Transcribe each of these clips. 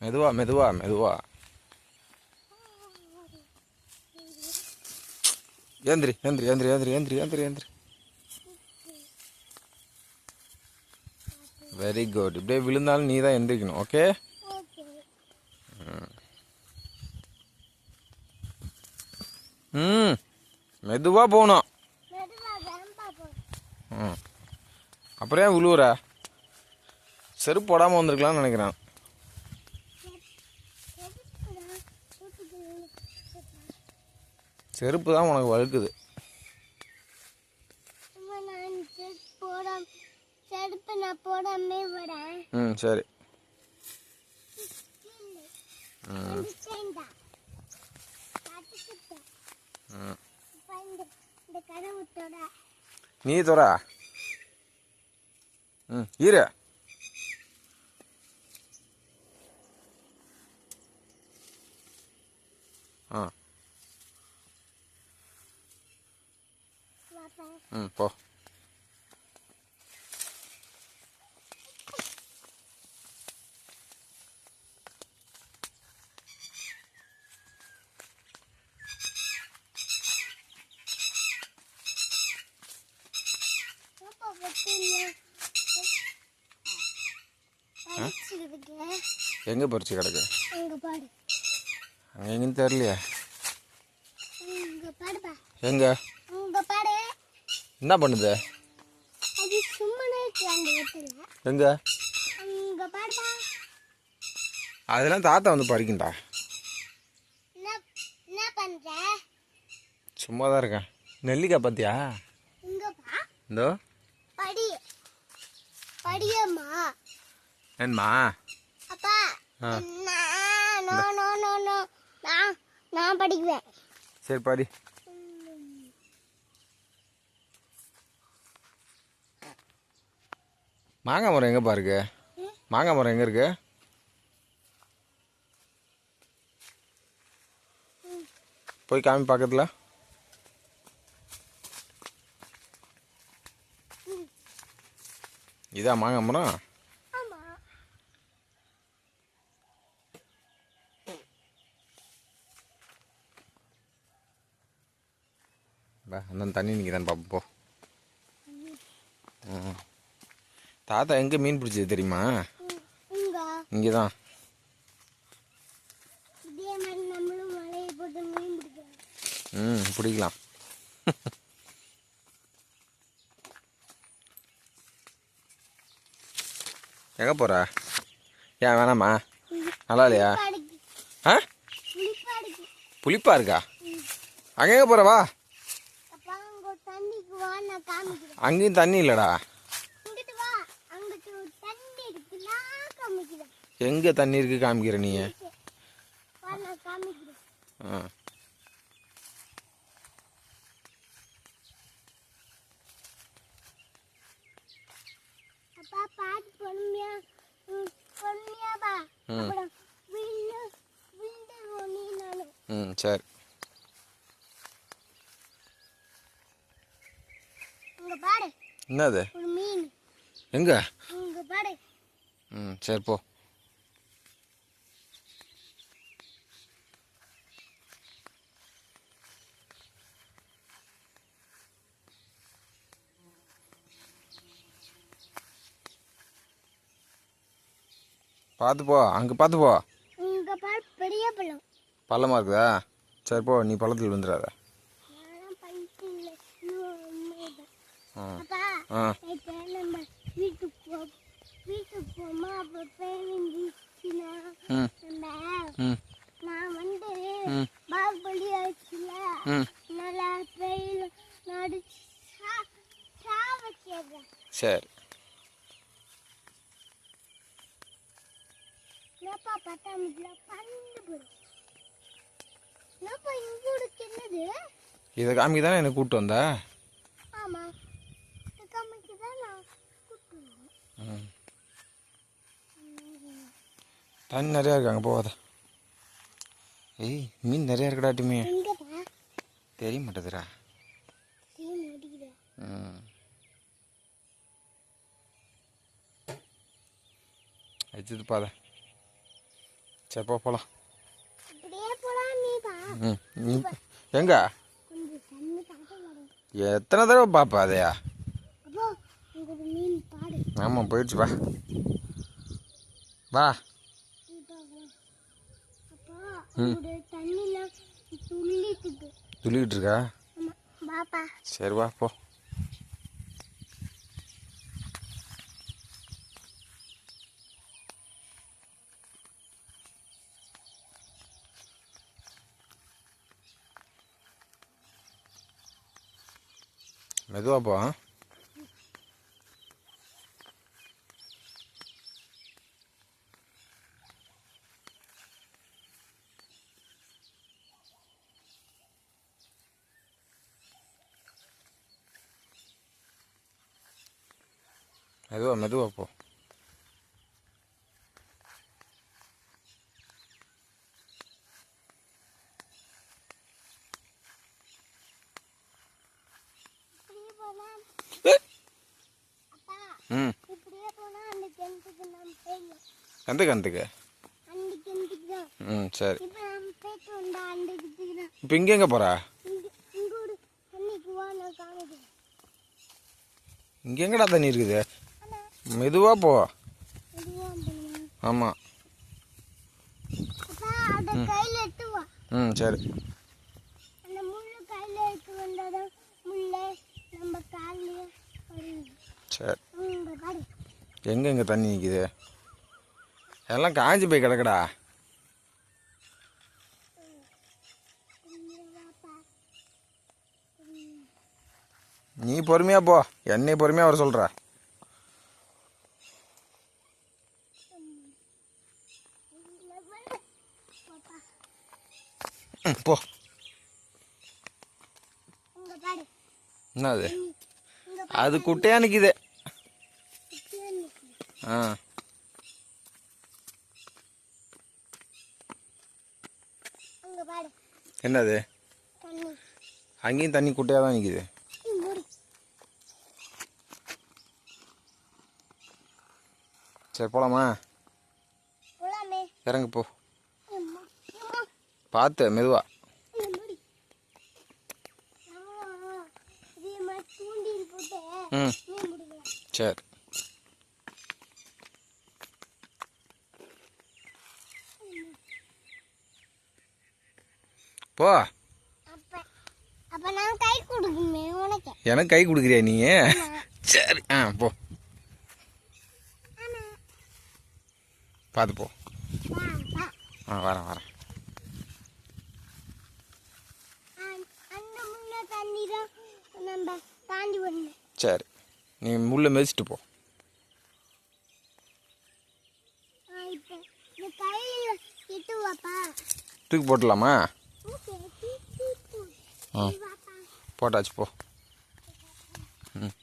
மெதுவா மெதுவா மெதுவா. ஏந்திரி ஏந்திரி ஏந்திரி ஏந்திரி ஏந்திரி ஏந்திரி ஏந்திரி. வெரி குட் இப்படியே விழுந்தாலும் நீ தான் எந்திரிக்கணும் ஓகே ம். மெதுவாக போகணும். ம். அப்புறம் ஏன் விழுவுற செருப்பு போடாமல் வந்திருக்கலாம்னு நினைக்கிறேன். செருப்பு தான் உனக்கு வழுக்குது. ம் சரி. நீ தொற ம் இரு. ஆ. ம் போ. எங்கே பறிச்சு கிடக்கு? அங்க எங்கேன்னு தெரியலையே. எங்கே? என்ன பண்ணுது? எங்கே? அதெல்லாம் தாத்தா வந்து பண்ற? சும்மா தான் இருக்கேன். நெல்லிக்காய் பார்த்தியா இந்தோ. படி. படியம்மா. என்னம்மா? அப்பா ஆ. நான் நோ நோ நோ நோ நான் நான் படிக்குவேன். சரி படி. மாங்காய் மரம் எங்கேப்பா இருக்கு மாங்காய் மரம் எங்கே இருக்கு? போய் காமி பக்கத்தில். இதான் மாங்காய் மரம்? அந்த தண்ணி நிற்கிறான் பாப்போம் போ. ம். தாத்தா எங்கே மீன் பிடிச்சது தெரியுமா? இங்க. தான் ம் பிடிக்கலாம். எங்கே போகிற ஏன் வேணாமா? நல்லா இல்லையா? ஆ? புளிப்பாடுக்கு புளிப்பா இருக்கா? அங்கே எங்கே போகிற வா. அப்பா அங்க ஒரு தண்ணிக்கு வா நான் காமிக்கிறேன். அங்கேயும் தண்ணி இல்லைடா இங்கிட்டு வா அங்கிட்டு ஒரு தண்ணி இருக்கு நான் காமிக்கிறேன் எங்கே தண்ணி இருக்கு காமிக்கிற நீ ஆ. ம், சரி. என்னது? எங்கே? ம் சரி போ. பார்த்து போ அங்கே பார்த்து போ இங்க பாரு பெரிய பழம். பள்ளமாக இருக்குதா? சரி போ நீ பள்ளத்தில் விழுந்துடாத நானும் பண்ணிட்டு இல்லை இன்னும் உண்மைதான். ஆ அப்பா ஆ இப்போ நம்ம வீட்டுக்கு போ வீட்டுக்கு போமா அப்போ பேருந்துச்சுன்னா ம் நம்ம ம் நான் வந்து ம். பாகுபலி ஆச்சுல ம் நல்லா வெயில் நடிச்சு சா- சாவ கேட்குறேன் சரி என்னப்பா பத்தாமத்துல பண்டு போடும் என்னப்பா இங்க இருக்கு என்னது இதை காமிக்க தானே என்னை கூப்பிட்டு வந்த? தண்ணி நிறையா இருக்கு அங்கே போகாத. ஏய் மீன் நிறையா இருக்குடாட்டுமே எங்கப்பா? தெரிய மாட்டேதுடா. வச்சது பாத சரி போகலாம் இப்படியே போலாம். நீ பா ம் நீ எங்க? எத்தனை தடவை பார்ப்ப அதையா? ஆமாம் போயிடுச்சு வா. வா. துள்ளிட்டு இருக்கா. பாப்பா சரி வா போ. மெதுவாக போ மெதுவாக மெதுவாக போ இப்படியே போனா ஏய். அப்பா ம் இப்படியே போனா அந்த கிணத்துக்கு நாம் போயிடலாம் கிணத்துக்கு தான் ம் சரி. இப்போ இங்கே எங்கே போகிறா இங்க எங்கடா தண்ணி இருக்குது? மெதுவாக போ. ஆமாம் ம். சரி. சரி. இங்க பாரு. எங்கே இங்கே தண்ணி நிற்கிது எல்லாம் காஞ்சி போய் கிடக்குடா. நீ பொறுமையாக போ. என்னை பொறுமையாக வர சொல்கிற போ. என்னது? அது குட்டையா நிற்கிது நிக்குது. ஆ அங்க பாரு என்னது? அங்கேயும் தண்ணி குட்டையாக தான் நிற்கிது சரி போகலாமா போலாமே. இறங்கு போ. பார்த்து மெதுவா. ம் சரி. போ. எனக்கு கை கொடுக்குறியா நீ? சரி ஆ போ. பார்த்து போ. ஆ வரேன் வரேன். சரி நீ முள்ளை மிதிச்சிட்டு போ. தூக்கி தூ. ஆ போட்டாச்சு போ. ம்.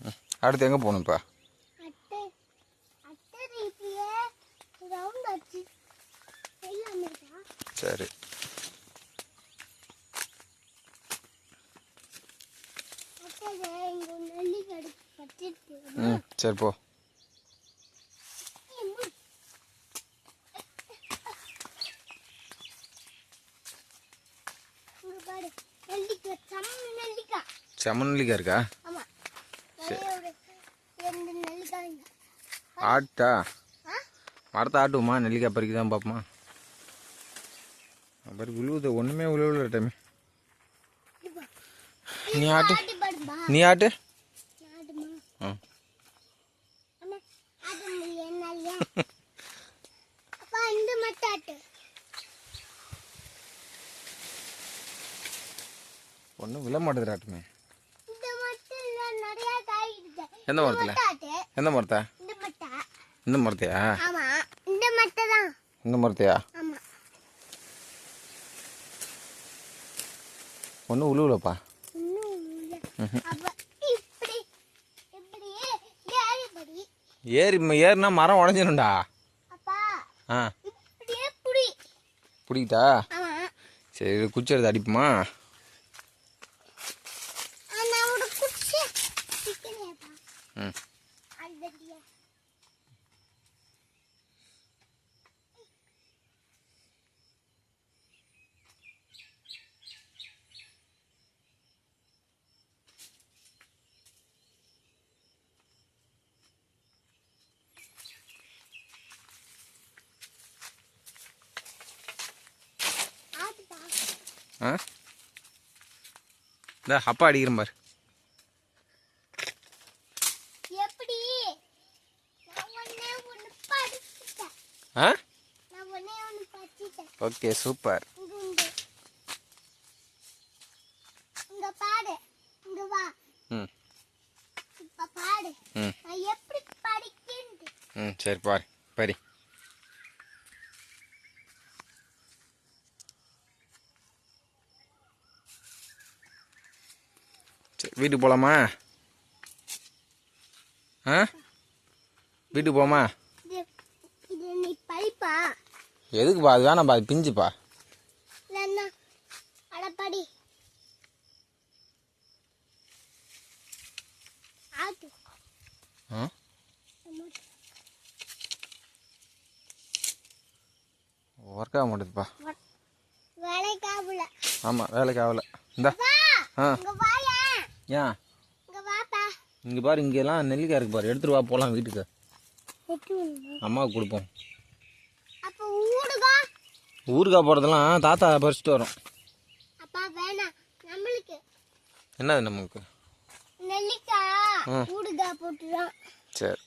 ம். அடுத்து எங்கே போகணும் இப்போ சரி ம் சரி போ நெல்லிக்காய் சம்ம நெல்லிக்காய் செமநல்லிக்காய் இருக்கா. ஆட்டா மரத்தை ஆட்டுவோமா? நெல்லிக்காய் பறிக்க தான் பார்ப்போமா? அப்புறம் விழுவுது. ஒன்றுமே விழுவல டைம். நீ ஆட்டு. நீ ஆட்டு. ஒன்றும் விழ மாட்டேது ஆட்டுமே. எந்த மரத்தில்? எந்த மரத்தை? இந்த மரத்தையா? இந்த மரத்தையா? ஒன்றும் இப்படி ஏறி ஏறினா மரம் உடஞ்சிடும்டா. ஆ. பிடிக்கிட்டா? சரி குச்சி எடுத்து அடிப்புமா? ம். ஆ? இந்த அப்பா அடிக்கிறேன் பாரு. ஆ? Okay super. இங்க பாடு இங்க வா. ம். இப்ப பாடு ம். நான் எப்படி படிக்கின்றது ம் சரி பாரு. பரி வீட்டுக்கு போகலாமா ஆ? வீட்டுக்கு போமா எதுக்குப்பா? அது வேணாம்ப்பா அது பிஞ்சுப்பா ஒர்க் ஆக மாட்டேதுப்பா. வேலைக்காகல ஆமாம் வேலைக்கு ஆகலை. இந்தா. ஆ. ஏன் இங்க பாரு இங்கெல்லாம் நெல்லிக்காய் இருக்கு பாரு. எடுத்துட்டு வா போகலாம் வீட்டுக்கு. அம்மாவுக்கு கொடுப்போம். அப்ப ஊடுகா. ஊருக்கா போகிறதெல்லாம் தாத்தா பறிச்சுட்டு வரோம். என்னது நமக்கு சரி.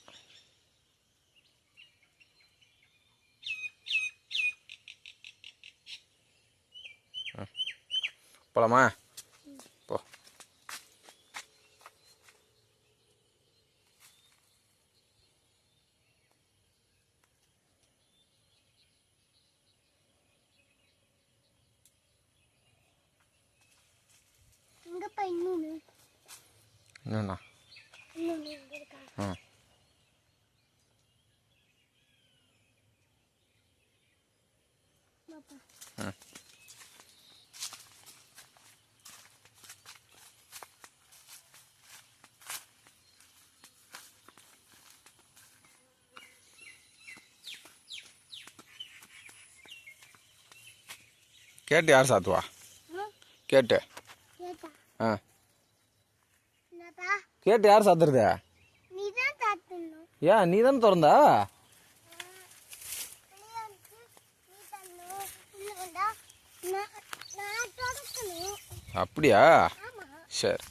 போலாமா போ இங்கப்பா இன்னொன்னு என்னண்ணா இன்னொன்னு இங்க இருக்கா ஆ பாப்பா ம் கேட்டு யார் சாத்துவா ம், கேட்டு கேட்டா ஆ. கேட்டு யார் சாத்துறது? ஏன் நீ தானே திறந்தா அப்படியா? சரி.